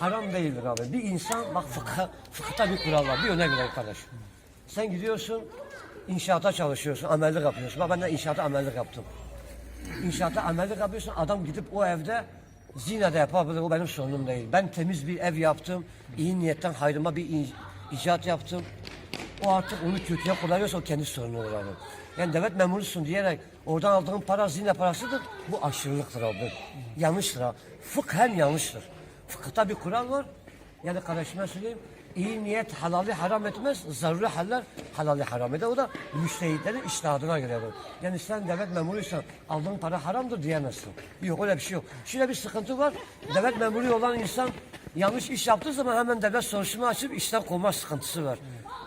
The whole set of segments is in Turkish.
haram değildir abi. Bir insan bak fıkha, fıkıhta bir kural var. Bir örnek ver arkadaş. Sen gidiyorsun inşaata çalışıyorsun, amellik yapıyorsun. Bak ben de inşaata amellik yaptım. İnşaata amellik yapıyorsun. Adam gidip o evde zina da yapabilir. O benim sorunum değil. Ben temiz bir ev yaptım. iyi niyetten hayrıma bir icat yaptım. O artık onu kötüye kullanıyorsa o kendi sorunu olur abi. Yani devlet memurusun diyerek oradan aldığın para zina parasıdır. Bu aşırılıktır abi. Yanlıştır ha. Fıkhen yanlıştır. Fıkıhta bir kural var. Yani kardeşime söyleyeyim. İyi niyet halali haram etmez. Zaruri haller halali haram eder. O da müştehitlerin iştihadına göredir. Yani sen devlet memuruysan aldığın para haramdır diyemezsin. Yok öyle bir şey yok. Şöyle bir sıkıntı var. Devlet memuru olan insan yanlış iş yaptığı zaman hemen devlet soruşturma açıp işten kovma sıkıntısı var.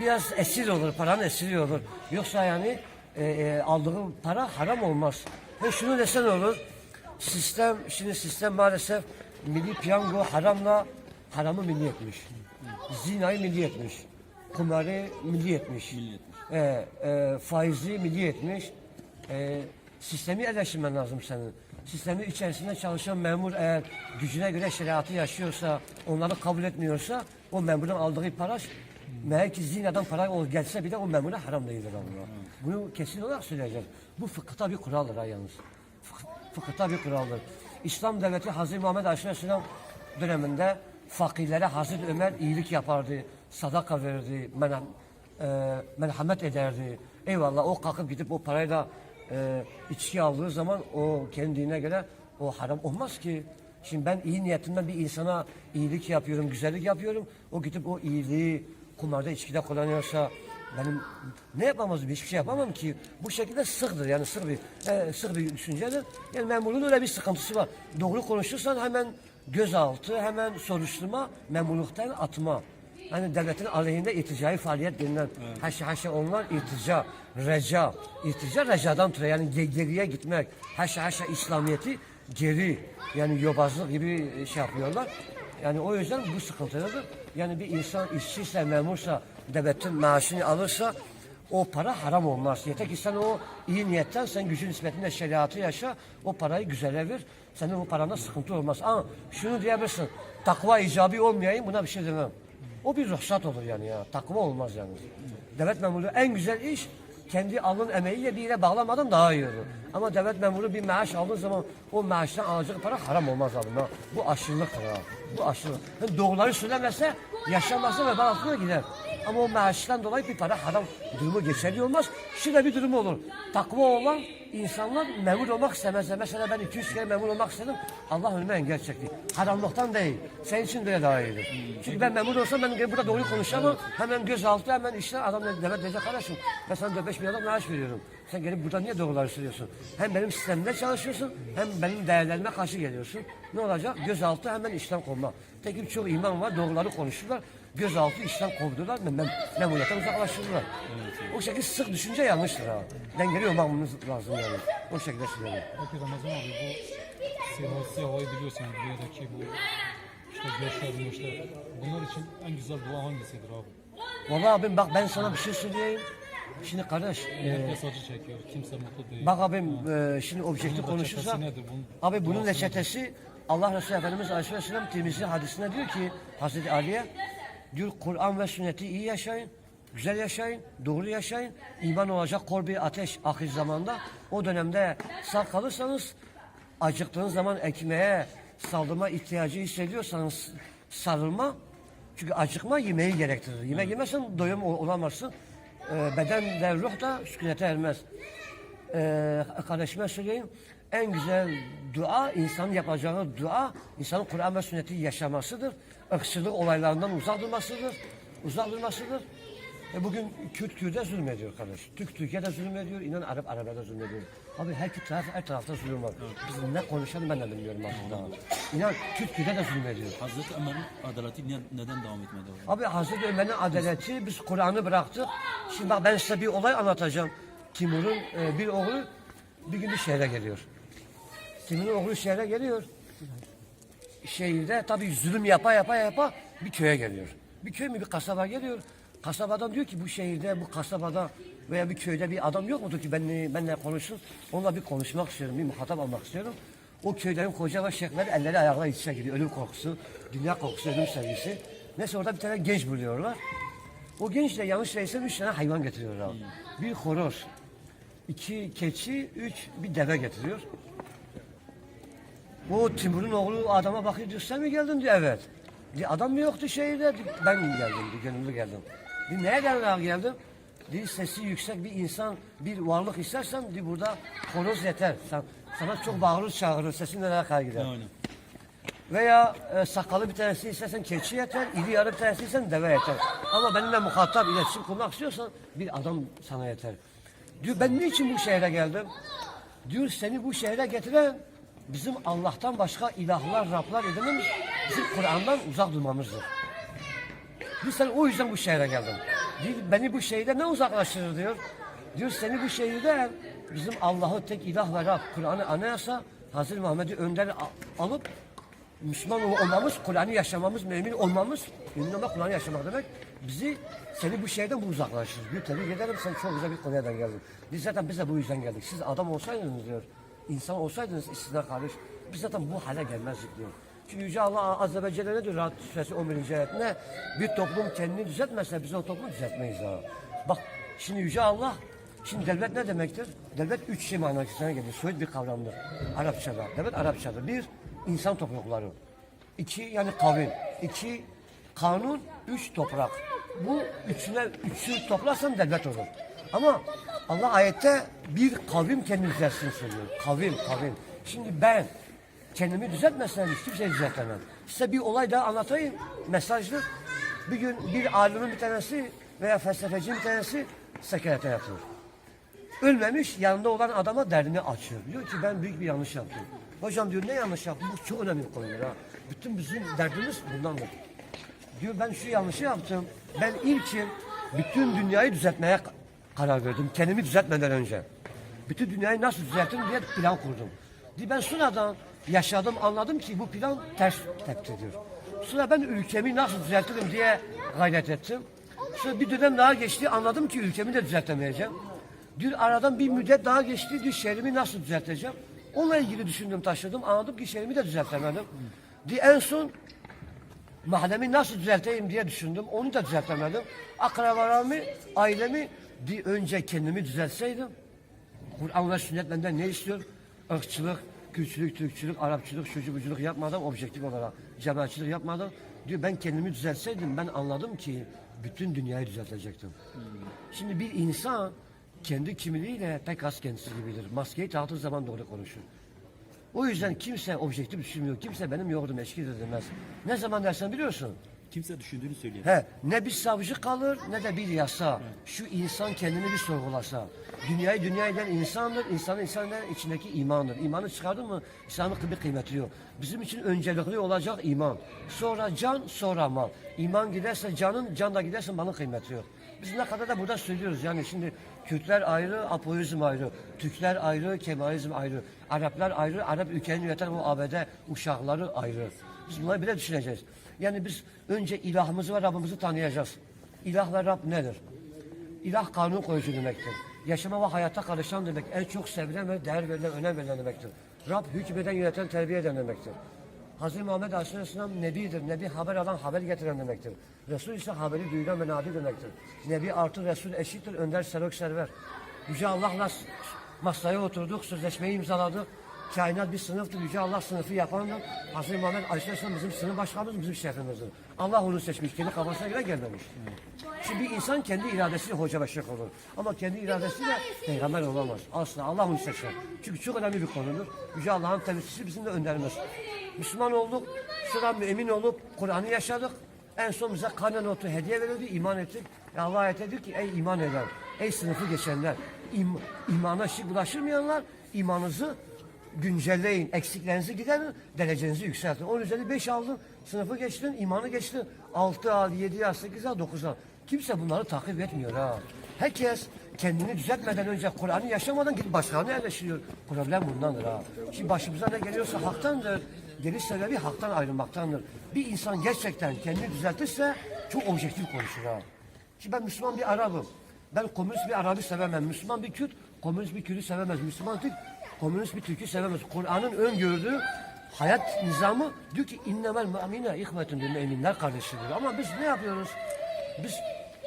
Biraz esir olur, paranın esiri olur. Yoksa yani e, e, aldığın para haram olmaz. Ve şunu desen olur. Sistem, şimdi sistem maalesef milli piyango haramla haramı milli etmiş. Zinayı milli etmiş. Kumarı milli etmiş. Milli etmiş. E, e, faizi milli etmiş. E, sistemi eleştirmen lazım senin. Sistemin içerisinde çalışan memur eğer gücüne göre şeriatı yaşıyorsa, onları kabul etmiyorsa o memurun aldığı para meğer ki zinadan para ol gelse bile o memura haram değildir Allah. Bunu kesin olarak söyleyeceğim. Bu fıkıhta bir kuraldır ha yalnız. Fıkıh- Fıkıhta bir kuraldır. İslam devleti Hazreti Muhammed Aleyhisselam döneminde fakirlere Hazreti Ömer iyilik yapardı, sadaka verirdi, merhem, e, merhamet ederdi. Eyvallah o kalkıp gidip o parayla e, içki aldığı zaman o kendine göre o haram olmaz ki. Şimdi ben iyi niyetimden bir insana iyilik yapıyorum, güzellik yapıyorum. O gidip o iyiliği kumarda içkide kullanıyorsa benim ne yapamazım hiçbir şey yapamam ki. Bu şekilde sıktır yani sık bir e, sık bir düşüncedir. Yani memurluğun öyle bir sıkıntısı var. Doğru konuşursan hemen gözaltı, hemen soruşturma, memurluktan atma. Hani devletin aleyhinde irticai faaliyet denilen haşa haşa onlar irtica, reca. İrtica recadan türe yani ge- geriye gitmek. Haşa haşa İslamiyeti geri yani yobazlık gibi şey yapıyorlar. Yani o yüzden bu sıkıntılardır. Yani bir insan işçiyse, memursa, devletin maaşını alırsa o para haram olmaz. Yeter ki sen o iyi niyetten sen gücün nispetinde şeriatı yaşa, o parayı güzele ver. Senin o paranda sıkıntı olmaz. Ama şunu diyebilirsin, takva icabi olmayayım buna bir şey demem. O bir ruhsat olur yani ya. Takva olmaz yani. Devlet memuru en güzel iş kendi alın emeğiyle bir yere bağlamadan daha iyi olur. Ama devlet memuru bir maaş aldığı zaman o maaştan alacağı para haram olmaz abi. Bu aşırılıktır ha. Bu aşırılık. Yani doğruları söylemezse yaşamazsa ve altına gider. Ama o maaştan dolayı bir para haram durumu geçerli olmaz. Şöyle bir durum olur. Takva olan insanlar memur olmak istemezler. Mesela ben 200 kere memur olmak istedim. Allah önüme engel çekti. Haramlıktan değil. Senin için de daha iyidir. Çünkü ben memur olsam ben burada doğru konuşamam. Hemen gözaltı hemen işler adam devlet diyecek kardeşim. Ben sana 4-5 bin maaş veriyorum. Sen gelip burada niye doğruları söylüyorsun? Hem benim sistemimde çalışıyorsun hem benim değerlerime karşı geliyorsun. Ne olacak? Gözaltı hemen işten kovma. Tek çok imam var doğruları konuşurlar. Gözaltı işten kovdular. Mem mem memuriyetten uzaklaştırdılar. O şekilde sık düşünce yanlıştır ha. Dengeli olmamız lazım yani. O şekilde söylüyorum. Peki Ramazan abi bu siyah, siyahayı biliyorsun yani dünyadaki bu işte göçler, göçler. Bunlar için en güzel dua hangisidir abi? Vallahi abim bak ben sana bir şey söyleyeyim. Şimdi kardeş, e, Herkes acı çekiyor, kimse mutlu değil. bak abim e, şimdi objektif Bunun konuşursak, nedir? Bunun abi bunun duası reçetesi Allah Resulü Efendimiz Aleyhisselam Tirmizi hadisinde diyor ki Hazreti Ali'ye diyor Kur'an ve sünneti iyi yaşayın, güzel yaşayın, doğru yaşayın. İman olacak kor bir ateş ahir zamanda. O dönemde sağ kalırsanız acıktığınız zaman ekmeğe saldırma ihtiyacı hissediyorsanız sarılma. Çünkü acıkma yemeği gerektirir. Yemek yemezsen doyum ol- olamazsın. Ee, beden ve ruh da sükunete ermez. Ee, kardeşime söyleyeyim. En güzel dua, insanın yapacağı dua, insanın Kur'an ve sünneti yaşamasıdır. Irkçılık olaylarından uzak durmasıdır. Uzak durmasıdır. E bugün Kürt Kürt'e zulmediyor kardeş. Türk Türkiye'de zulmediyor, inan Arap Arap'a zulmediyor. Abi her iki taraf, her tarafta zulüm var. Biz ne konuşalım ben de bilmiyorum aslında. İnan Kürt Kürt'e de zulmediyor. Hazreti Ömer'in adaleti niye- neden devam etmedi abi? Abi Hazreti Ömer'in adaleti biz Kur'an'ı bıraktık. Şimdi bak ben size bir olay anlatacağım. Timur'un e, bir oğlu bir gün bir şehre geliyor. Timur'un oğlu şehre geliyor. Şehirde tabii zulüm yapa yapa yapa bir köye geliyor. Bir köy mü bir kasaba geliyor. Kasabadan diyor ki bu şehirde bu kasabada veya bir köyde bir adam yok mudur ki benimle, benimle konuşsun. Onunla bir konuşmak istiyorum, bir muhatap almak istiyorum. O köylerin koca ve şeyhleri elleri ayakları iç içe gidiyor. Ölüm korkusu. Dünya Kokusu ölüm sergisi. Neyse orada bir tane genç buluyorlar. O genç de yanlış değilse üç tane hayvan getiriyorlar. Bir horoz, iki keçi, üç bir deve getiriyor. O Timur'un oğlu adama bakıyor diyor sen mi geldin diyor evet. Diyor, adam mı yoktu şehirde? Diyor, ben geldim diyor, gönüllü geldim. Diyor, neye geldin geldim? Diyor, sesi yüksek bir insan, bir varlık istersen diyor, burada horoz yeter. Sen, sana çok bağırır çağırır, sesin nereye kadar gider. Aynen. Veya e, sakalı bir tanesi istersen keçi yeter, iri yarı bir tanesi istersen deve yeter. Ama benimle muhatap iletişim kurmak istiyorsan bir adam sana yeter. Diyor ben niçin bu şehre geldim? Diyor seni bu şehre getiren bizim Allah'tan başka ilahlar, Rablar edinmemiz, bizim Kur'an'dan uzak durmamızdır. Diyor sen o yüzden bu şehre geldin. Diyor, beni bu şehirde ne uzaklaştırır diyor. Diyor seni bu şehirde bizim Allah'ı tek ilah ve Rab, Kur'an'ı anayasa, Hazreti Muhammed'i önder alıp Müslüman ol- olmamız, Kur'an'ı yaşamamız, mümin olmamız, mümin olmak Kur'an'ı yaşamak demek bizi seni bu şehirden bu uzaklaştırır. Diyor tebrik ederim sen çok güzel bir konuya geldin. Biz zaten biz de bu yüzden geldik. Siz adam olsaydınız diyor, insan olsaydınız istisna kardeş, biz zaten bu hale gelmezdik diyor. Çünkü Yüce Allah Azze ve Celle ne diyor Rahat Suresi 11. ayet ne? Bir toplum kendini düzeltmezse biz o toplumu düzeltmeyiz ha. Bak şimdi Yüce Allah Şimdi devlet ne demektir? Devlet üç şey manasına gelir. Soyut bir kavramdır. Arapçada. Devlet Arapçada. Bir, insan toplulukları. İki, yani kavim. İki, kanun. Üç, toprak. Bu üçüne, üçü toplarsan devlet olur. Ama Allah ayette bir kavim kendini düzelsin söylüyor. Kavim, kavim. Şimdi ben kendimi düzeltmezsem hiç kimseyi düzeltemem. Size bir olay daha anlatayım. Mesajlı. Bir gün bir alimin bir tanesi veya felsefecinin bir tanesi sekerete yatıyor. Ölmemiş yanında olan adama derdini açıyor. Diyor ki ben büyük bir yanlış yaptım. Hocam diyor ne yanlış yaptım? Bu çok önemli bir konudur ha. Bütün bizim derdimiz bundandır. Diyor ben şu yanlışı yaptım. Ben ilkin bütün dünyayı düzeltmeye ka- karar verdim. Kendimi düzeltmeden önce. Bütün dünyayı nasıl düzeltirim diye plan kurdum. Diyor ben sonradan yaşadım anladım ki bu plan ters tepki ediyor. Sonra ben ülkemi nasıl düzeltirim diye gayret ettim. Sonra bir dönem daha geçti anladım ki ülkemi de düzeltemeyeceğim. Diyor aradan bir müddet daha geçti diyor şehrimi nasıl düzelteceğim. Onunla ilgili düşündüm taşıdım anladım ki şehrimi de düzeltemedim. Diye en son mahallemi nasıl düzelteyim diye düşündüm. Onu da düzeltemedim. Akrabalarımı, ailemi bir önce kendimi düzeltseydim. Kur'an ve sünnet benden ne istiyor? Irkçılık, Kürtçülük, Türkçülük, Arapçılık, şucu buculuk yapmadan objektif olarak cemaatçılık yapmadan diyor ben kendimi düzeltseydim ben anladım ki bütün dünyayı düzeltecektim. Şimdi bir insan kendi kimliğiyle pek az kendisi gibidir. Maskeyi taktığı zaman doğru konuşur. O yüzden kimse objektif düşünmüyor. Kimse benim yoğurdum eşkil demez. Ne zaman dersen biliyorsun. Kimse düşündüğünü söylüyor. He, ne bir savcı kalır ne de bir yasa. Şu insan kendini bir sorgulasa. Dünyayı dünya eden insandır, insanın insanların içindeki imandır. İmanı çıkardın mı İslam'ın bir kıymeti yok. Bizim için öncelikli olacak iman. Sonra can, sonra mal. İman giderse canın, can da giderse malın kıymeti yok. Biz ne kadar da burada söylüyoruz yani şimdi Kürtler ayrı, Apoizm ayrı, Türkler ayrı, Kemalizm ayrı, Araplar ayrı, Arap ülkenin yöneten o ABD uşakları ayrı. Biz bunları bile düşüneceğiz. Yani biz önce ilahımızı ve Rabbimizi tanıyacağız. İlah ve Rab nedir? İlah kanun koyucu demektir. Yaşama ve hayata karışan demek. En çok sevilen ve değer verilen, önem verilen demektir. Rab hükmeden, yöneten, terbiye eden demektir. Hazreti Muhammed Aleyhisselam nebidir. Nebi haber alan, haber getiren demektir. Resul ise haberi duyulan ve nabi demektir. Nebi artı Resul eşittir, önder, serok, server. Yüce Allah'la masaya oturduk, sözleşmeyi imzaladık. Kainat bir sınıftır, Yüce Allah sınıfı yapandır. Hazreti Muhammed Aleyhisselam bizim sınıf başkanımız, bizim şefimizdir. Allah onu seçmiş, kendi kafasına göre gelmemiş. Şimdi bir insan kendi iradesiyle hoca ve şeyh olur. Ama kendi iradesiyle peygamber olamaz. Asla Allah onu seçer. Çünkü çok önemli bir konudur. Yüce Allah'ın temsilcisi bizim de önderimiz. Müslüman olduk, sonra mümin olup Kur'an'ı yaşadık. En son bize karne notu hediye verildi, iman ettik. Ve Allah ayet ediyor ki ey iman eden, ey sınıfı geçenler, im, imana şık bulaştırmayanlar imanınızı güncelleyin, eksiklerinizi giderin, derecenizi yükseltin. Onun üzerine beş aldın, sınıfı geçtin, imanı geçtin. Altı al, yedi al, sekiz al, dokuz al. Kimse bunları takip etmiyor ha. Herkes kendini düzeltmeden önce Kur'an'ı yaşamadan gidip başkalarını eleştiriyor. Problem bundandır ha. Şimdi başımıza ne geliyorsa haktandır. Geliş sebebi haktan ayrılmaktandır. Bir insan gerçekten kendini düzeltirse çok objektif konuşur ha. Şimdi ben Müslüman bir Arap'ım. Ben komünist bir Arap'ı sevemem. Müslüman bir Kürt, komünist bir Kürt'ü sevemez. Müslüman Türk, komünist bir Türk'ü sevemez. Kur'an'ın öngördüğü hayat nizamı diyor ki innemel mu'mine ihmetun bil müminler kardeşidir. Ama biz ne yapıyoruz? Biz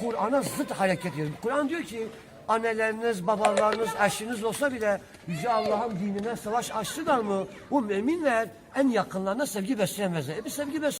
Kur'an'a zıt hareket ediyoruz. Kur'an diyor ki anneleriniz, babalarınız, eşiniz olsa bile Yüce Allah'ın dinine savaş açtılar mı? Bu müminler en yakınlarına sevgi besleyemezler. E bir sevgi besleyen